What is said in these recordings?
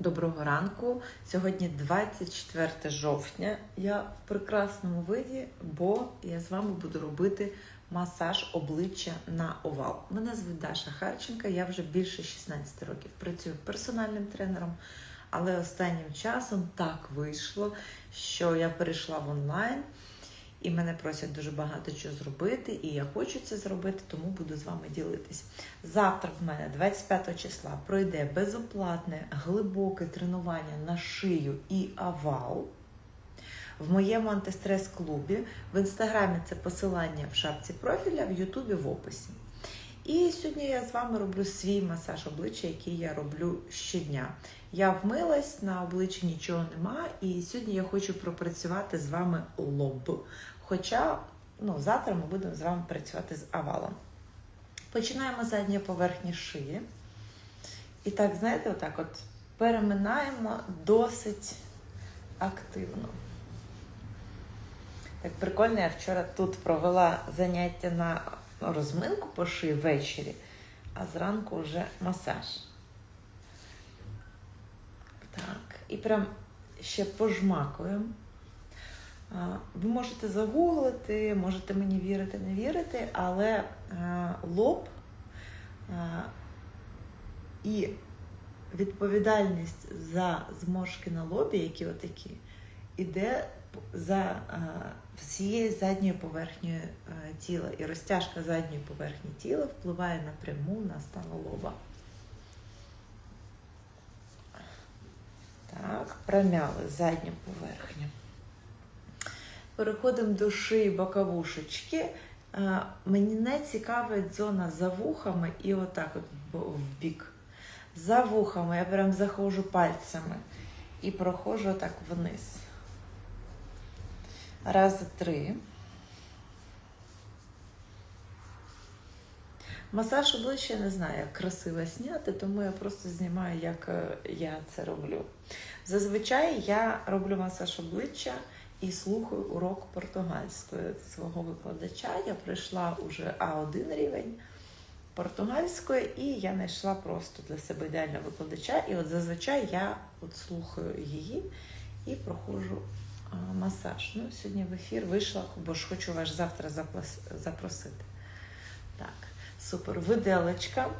Доброго ранку. Сьогодні 24 жовтня. Я в прекрасному виді, бо я з вами буду робити масаж обличчя на овал. Мене звуть Даша Харченка, я вже більше 16 років працюю персональним тренером, але останнім часом так вийшло, що я перейшла в онлайн. І мене просять дуже багато чого зробити, і я хочу це зробити, тому буду з вами ділитись. Завтра в мене, 25 числа, пройде безоплатне глибоке тренування на шию і овал. В моєму антистрес-клубі. В інстаграмі це посилання в шапці профіля, в Ютубі в описі. І сьогодні я з вами роблю свій масаж обличчя, який я роблю щодня. Я вмилась, на обличчі нічого нема, і сьогодні я хочу пропрацювати з вами лоб. Хоча ну, завтра ми будемо з вами працювати з овалом. Починаємо з поверхні шиї. І так, знаєте, отак от переминаємо досить активно. Так прикольно, я вчора тут провела заняття на розминку по шиї ввечері, а зранку вже масаж. Так, і прям ще пожмакуємо. Ви можете загуглити, можете мені вірити, не вірити, але лоб і відповідальність за зморшки на лобі, які отакі, іде за всією задньою поверхнею тіла. І розтяжка задньої поверхні тіла впливає напряму на стан лоба. Так, промяли задню поверхню. Переходимо до шиї боковушечки. Не цікавить зона за вухами і отак от в бік. За вухами я прям заходжу пальцями і проходжу отак вниз. Раз, три. Масаж обличчя не знаю, як красиво зняти, тому я просто знімаю, як я це роблю. Зазвичай я роблю масаж обличчя і слухаю урок португальської свого викладача. Я пройшла уже А1 рівень португальської, і я знайшла просто для себе ідеального викладача. І от зазвичай я от слухаю її і проходжу масаж. Ну, Сьогодні в ефір вийшла, бо ж хочу вас завтра запросити. Так, супер. Виделочка.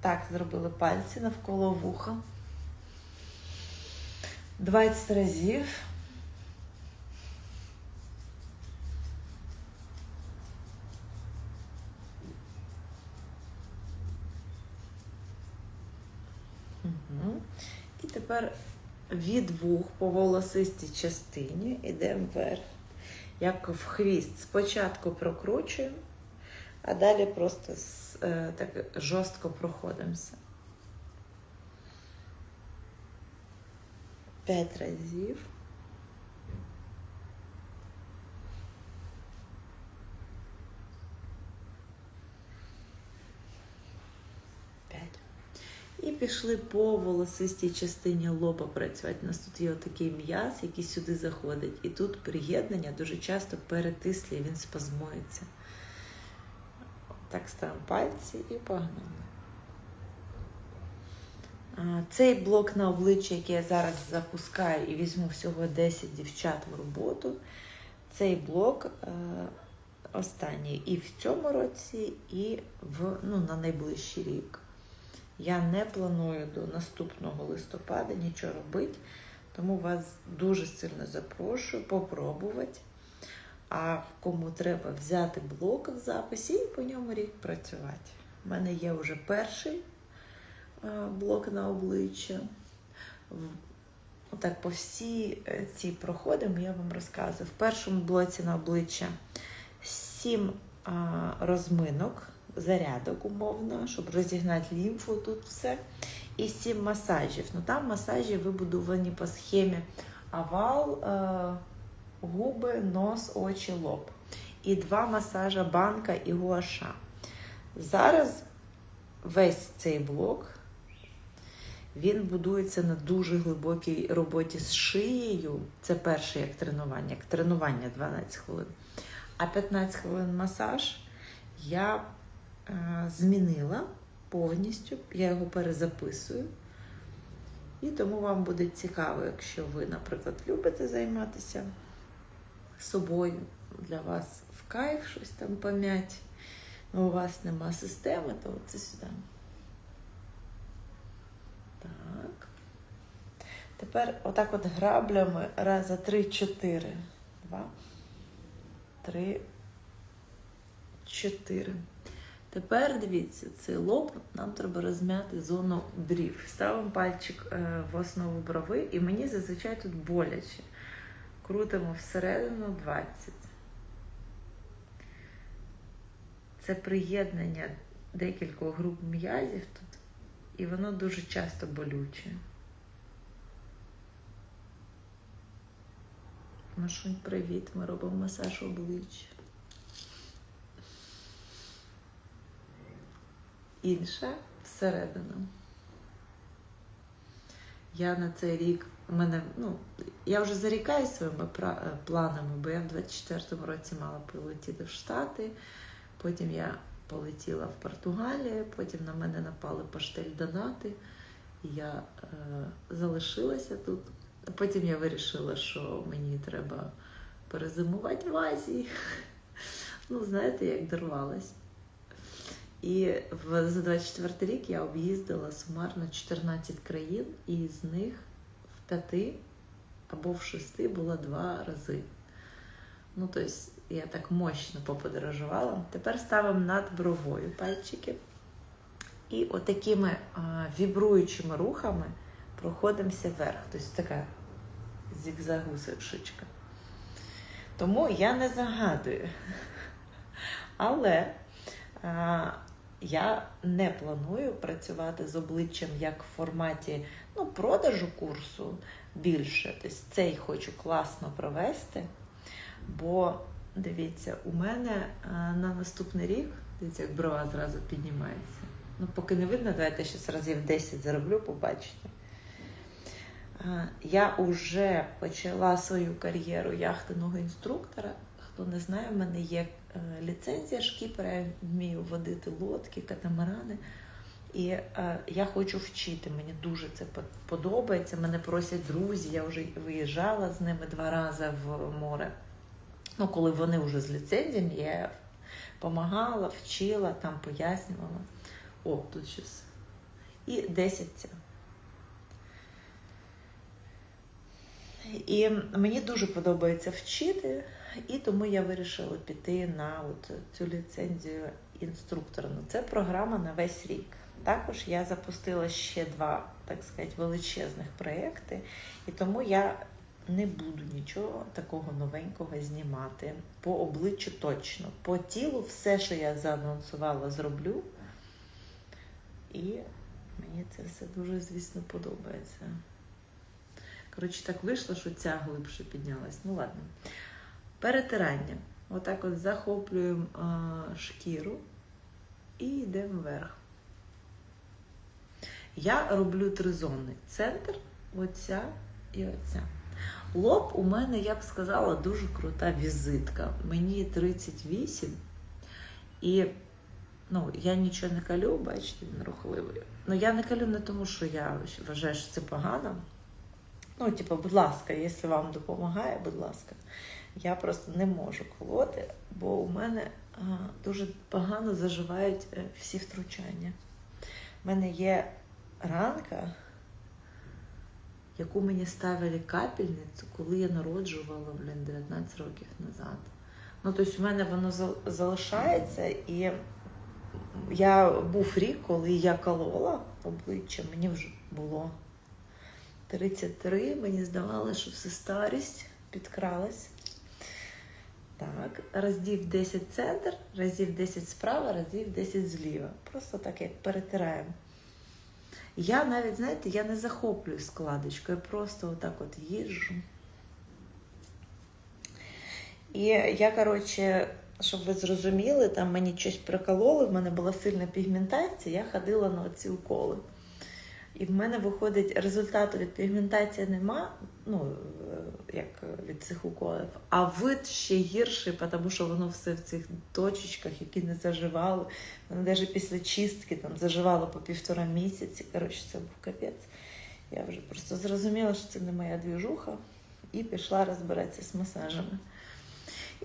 Так, зробили пальці навколо вуха. 20 разів. Угу. І тепер від вух по волосистій частині йдемо вверх, як в хвіст. Спочатку прокручуємо, а далі просто так жорстко проходимося. П'ять разів. І пішли по волосистій частині лоба працювати. У нас тут є отакий м'яз, який сюди заходить. І тут приєднання дуже часто перетислює, він спазмується. Так ставимо пальці і погнали. Цей блок на обличчя, який я зараз запускаю і візьму всього 10 дівчат в роботу. Цей блок е, останній і в цьому році, і в, ну, на найближчий рік. Я не планую до наступного листопада нічого робити, тому вас дуже сильно запрошую попробувати. А кому треба взяти блок в записі і по ньому рік працювати. У мене є вже перший блок на обличчя. Отак, по всі ці проходимо, я вам розказую. В першому блоці на обличчя сім розминок, зарядок, умовно, щоб розігнати лімфу тут все. І сім масажів. Ну Там масажі вибудовані по схемі овал, губи, нос, очі, лоб. І два масажа банка і гуаша. Зараз весь цей блок він будується на дуже глибокій роботі з шиєю. Це перше як тренування, як тренування 12 хвилин. А 15 хвилин масаж я е, змінила повністю, я його перезаписую. І тому вам буде цікаво, якщо ви, наприклад, любите займатися собою, для вас в кайф щось там пом'ять, але у вас нема системи, то це сюди. Так. Тепер отак от граблями раза три-чотири. Два, три, чотири. Тепер дивіться, цей лоб нам треба розм'яти зону брів. Ставимо пальчик е, в основу брови, і мені зазвичай тут боляче. Крутимо всередину 20. Це приєднання декількох груп м'язів тут, і воно дуже часто болюче. Машунь, привіт, ми робимо масаж обличчя. Інша всередину. Я на цей рік у мене, ну, я вже зарікаюся своїми е, планами, бо я в 24-му році мала полетіти в Штати, потім я полетіла в Португалію, потім на мене напали паштель донати, я е, залишилася тут. Потім я вирішила, що мені треба перезимувати в Азії. Ну, знаєте, як дорвалась. І в, за 24 рік я об'їздила сумарно 14 країн, і з них в п'яти або в шести було два рази. Ну, тобто, я так мощно поподорожувала. Тепер ставимо над бровою пальчики. І отакими а, вібруючими рухами проходимося вверх. Тобто така зігзагусишечка. Тому я не загадую. Але я не планую працювати з обличчям як в форматі ну, продажу курсу більше. Тобто цей хочу класно провести. Бо дивіться, у мене на наступний рік, дивіться, як брова зразу піднімається. Ну, поки не видно, давайте ще разів 10 зароблю, побачите. Я вже почала свою кар'єру яхтиного інструктора. Хто не знає, в мене є е, ліцензія шкіпера, я вмію водити лодки, катамарани. І е, я хочу вчити. Мені дуже це подобається. Мене просять друзі, я вже виїжджала з ними два рази в море. Ну, коли вони вже з ліцензіями, я допомагала, вчила, там пояснювала. О, тут щось. І 10 ця. І мені дуже подобається вчити, і тому я вирішила піти на от цю ліцензію інструктора. Ну, це програма на весь рік. Також я запустила ще два, так сказати, величезних проєкти, і тому я не буду нічого такого новенького знімати. По обличчю точно. По тілу все, що я заанонсувала, зроблю. І мені це все дуже, звісно, подобається. Коротше, так вийшло, що ця глибше піднялась. Ну ладно. Перетирання. Отак от захоплюємо а, шкіру і йдемо вверх. Я роблю три зони: центр, оця і оця. Лоб у мене, я б сказала, дуже крута візитка. Мені 38, і ну, я нічого не калю, бачите, він рухливий. Ну, я не калю не тому, що я вважаю, що це погано. Ну, типу, будь ласка, якщо вам допомагає, будь ласка. Я просто не можу колоти, бо у мене дуже погано заживають е, всі втручання. У мене є ранка, яку мені ставили капельницю, коли я народжувала блін, 19 років назад. Ну, тобто, у мене воно залишається, і я був рік, коли я колола обличчя, мені вже було 33, мені здавалося, що все старість підкралась. Так, разів 10 центр, разів 10 справа, разів 10 зліва. Просто так як перетираємо. Я навіть, знаєте, я не захоплюю складочку, я просто отак от їжджу. І я, коротше, щоб ви зрозуміли, там мені щось прикололи, в мене була сильна пігментація, я ходила на ці уколи. І в мене виходить, результату від пігментації нема, ну, е, як від цих уколів, а вид ще гірший, тому що воно все в цих точечках, які не заживали. Воно навіть після чистки там заживало по півтора місяці. Коротше, це був капець. Я вже просто зрозуміла, що це не моя двіжуха, і пішла розбиратися з масажами.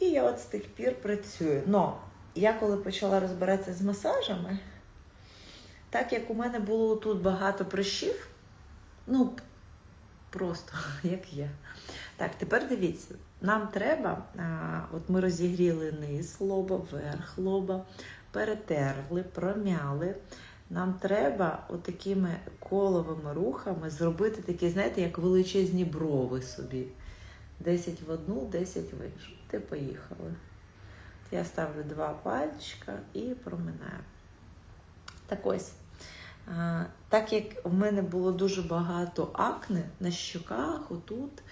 І я от з тих пір працюю. Но я коли почала розбиратися з масажами, так як у мене було тут багато прищів, ну, просто як є. Так, тепер дивіться, нам треба, а, от ми розігріли низ лоба, верх лоба, перетерли, промяли. Нам треба отакими коловими рухами зробити такі, знаєте, як величезні брови собі. 10 в одну, 10 в іншу. Ти поїхали. Я ставлю два пальчика і проминаю. Так ось. Так як в мене було дуже багато акне на щоках, отут.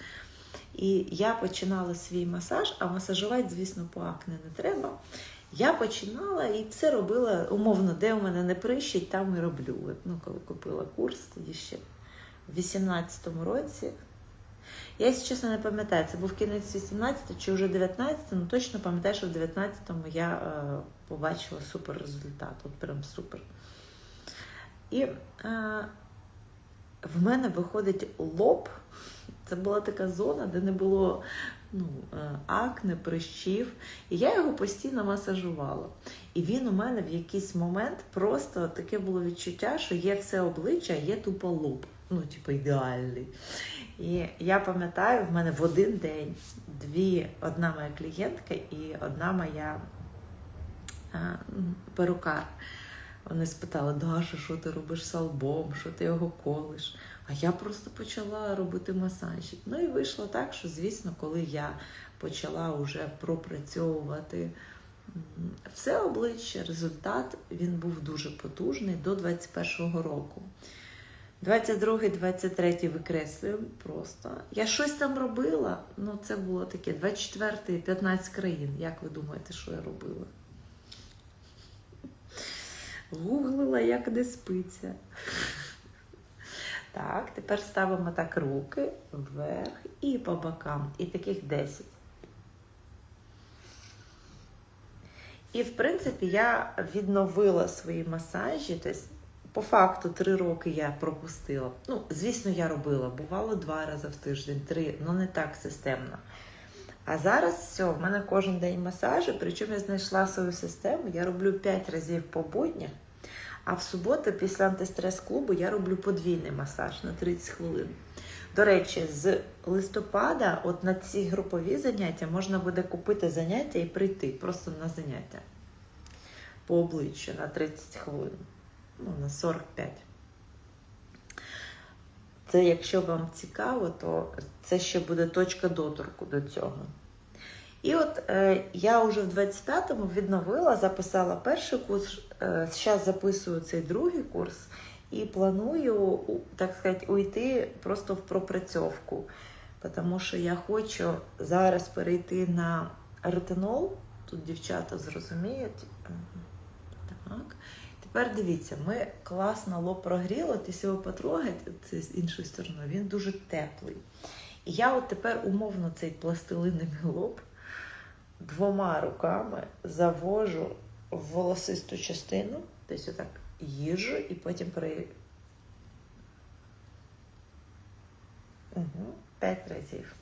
І я починала свій масаж, а масажувати, звісно, по акне не треба. Я починала і це робила умовно, де у мене не прищить, там і роблю. Ну, коли купила курс, тоді ще в 18-му році. Я, якщо чесно, не пам'ятаю, це був кінець 18 чи вже 19, ну точно пам'ятаю, що в 19-му я е, побачила супер результат. От прям супер. І е, в мене виходить лоб. Це була така зона, де не було ну, е, акне, прищів. І я його постійно масажувала. І він у мене в якийсь момент просто таке було відчуття, що є все обличчя, є тупо лоб. Ну, типу, ідеальний. І я пам'ятаю, в мене в один день дві, одна моя клієнтка і одна моя а, перукар. Вони спитали, Даша, що ти робиш з албом, що ти його колиш? А я просто почала робити масажі. Ну і вийшло так, що, звісно, коли я почала вже пропрацьовувати все обличчя, результат він був дуже потужний до 21-го року. 22-й, 23-й викреслюємо просто. Я щось там робила, ну це було таке 24-й, 15 країн. Як ви думаєте, що я робила? Гуглила, як не спиться. Так, тепер ставимо так руки вверх і по бокам. І таких 10. І, в принципі, я відновила свої масажі. Тобто, по факту, три роки я пропустила. Ну, звісно, я робила. Бувало два рази в тиждень, три, але не так системно. А зараз все, в мене кожен день масажі, причому я знайшла свою систему, я роблю 5 разів по буднях, а в суботу, після антистрес-клубу, я роблю подвійний масаж на 30 хвилин. До речі, з листопада, от на ці групові заняття, можна буде купити заняття і прийти просто на заняття по обличчю на 30 хвилин, ну, на 45. Це, якщо вам цікаво, то це ще буде точка доторку до цього. І от е, я вже в 25-му відновила, записала перший курс, е, зараз записую цей другий курс і планую, так сказати, уйти просто в пропрацьовку. Тому що я хочу зараз перейти на ретинол. Тут дівчата зрозуміють. Тепер дивіться, ми класно лоб прогріли, от якщо ви потрогаєте це з іншої сторони, він дуже теплий. І я от тепер умовно цей пластилиний лоб двома руками завожу в волосисту частину, десь отак їжу і потім при. Угу. П'ять разів.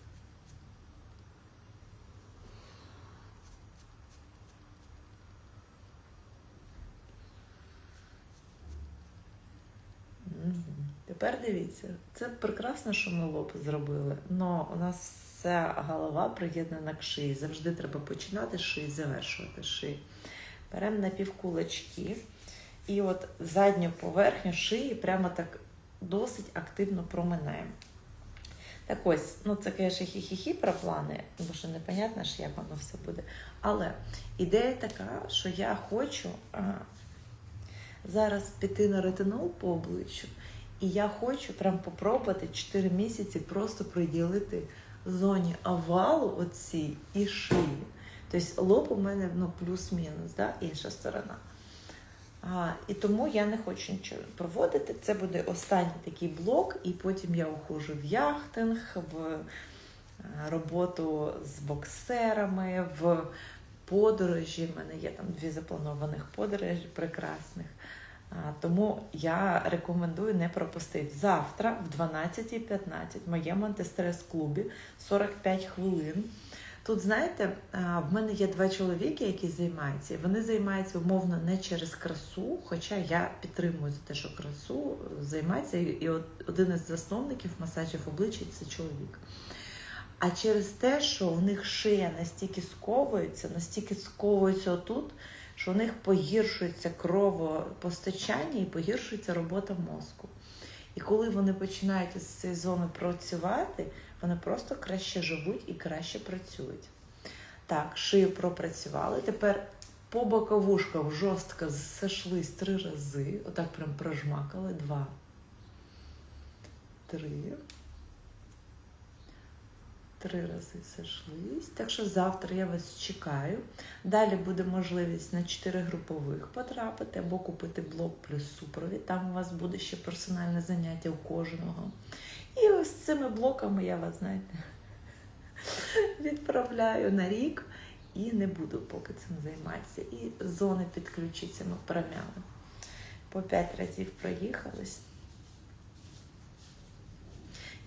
Тепер дивіться, це прекрасно, що ми лоб зробили, але у нас вся голова приєднана к шиї. Завжди треба починати шиї, завершувати шиї. Беремо на півкулачки і от задню поверхню шиї прямо так досить активно проминаємо. Так ось, ну це, звісно, хі-хі-хі про плани, бо що непонятно, як воно все буде. Але ідея така, що я хочу а, зараз піти на ретинол по обличчю, і я хочу прям попробувати 4 місяці просто приділити зоні овалу оцій і шиї. Тобто лоб у мене ну, плюс-мінус, да? інша сторона. А, І тому я не хочу нічого проводити. Це буде останній такий блок, і потім я ухожу в яхтинг, в е, роботу з боксерами, в подорожі. У мене є там дві запланованих подорожі прекрасних. Тому я рекомендую не пропустити завтра в 12.15 в моєму антистрес-клубі 45 хвилин. Тут, знаєте, в мене є два чоловіки, які займаються, і вони займаються умовно не через красу, хоча я підтримую за те, що красу е, займається, і один із засновників масажів обличчя це чоловік. А через те, що у них шия настільки сковується, настільки сковується отут, що у них погіршується кровопостачання і погіршується робота мозку. І коли вони починають з цієї зони працювати, вони просто краще живуть і краще працюють. Так, шию пропрацювали. Тепер по боковушках жорстко зійшлись три рази. Отак прям прожмакали. Два. Три. Три рази зійшлись. Так що завтра я вас чекаю. Далі буде можливість на 4 групових потрапити або купити блок плюс супровід. Там у вас буде ще персональне заняття у кожного. І ось цими блоками я вас, знаєте, відправляю на рік і не буду поки цим займатися. І зони підключиться ми промяли. По 5 разів проїхались.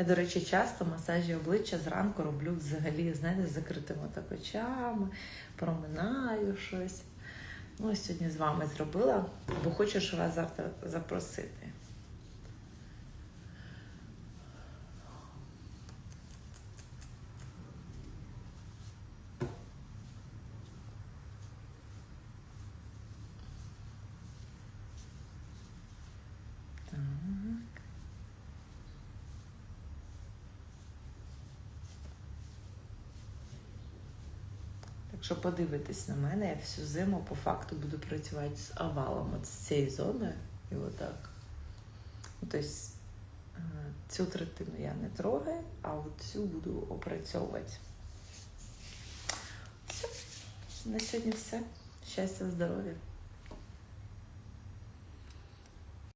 Я, до речі, часто масажі обличчя зранку роблю взагалі, знаєте, з закритими так очами, проминаю щось. Ну, сьогодні з вами зробила, бо хочу вас завтра запросити. Якщо подивитись на мене, я всю зиму по факту буду працювати з овалом от з цієї зони і отак. Ну, Тобто е, цю третину я не трогаю, а от цю буду опрацьовувати. Все. На сьогодні все. Щастя, здоров'я.